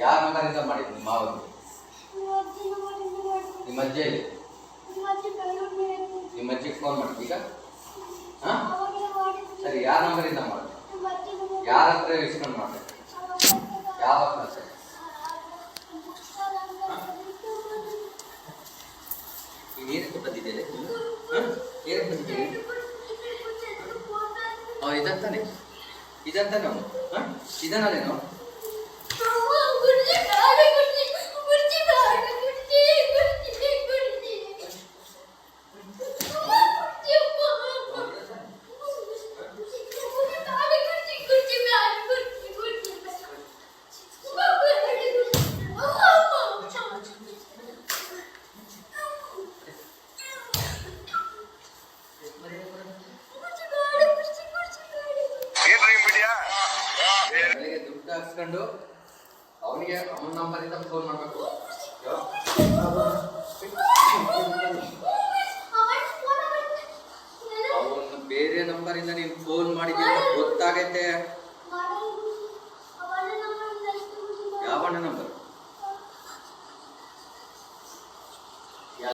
ಯಾರ ಮಗನಿಂದ ಮಾಡಿದ್ದು? ಮಾವನು. ನಿಮ್ಮ ಅಜ್ಜಿ ನಿಮ್ಮ ಫೋನ್ ಮಾಡಿ ಈಗ? ಹಾಂ? ಸರಿ, ಯಾರ ನಂಬರಿಂದ ಮಾಡಿ ಯಾರ ಹತ್ರ ಇಸ್ಕೊಂಡು ಮಾಡಿ ಯಾವ ಸರಿ. ಏನಕ್ಕೆ ಬಂದಿದ್ದೇನೆ ಏನಕ್ಕೆ ಬಂದಿದ್ದೇನೆ ಇದಂತಾನೆ. ಇದಂತಾನೆ ಅವನು. ಹಾಂ? ಇದನ್ನಲ್ಲೇನು ದುಡ್ಡು ಹಾಕ್ಸ್ಕೊಂಡು ಅವನಿಗೆ ಅವನ ಇಂದ ಫೋನ್ ಮಾಡಬೇಕು. ಅವನು ಬೇರೆ ಇಂದ ನೀವು ಫೋನ್ ಮಾಡಿದ್ದೆ ಗೊತ್ತಾಗೈತೆ. ಯಾವಣ್ಣ ನಂಬರ್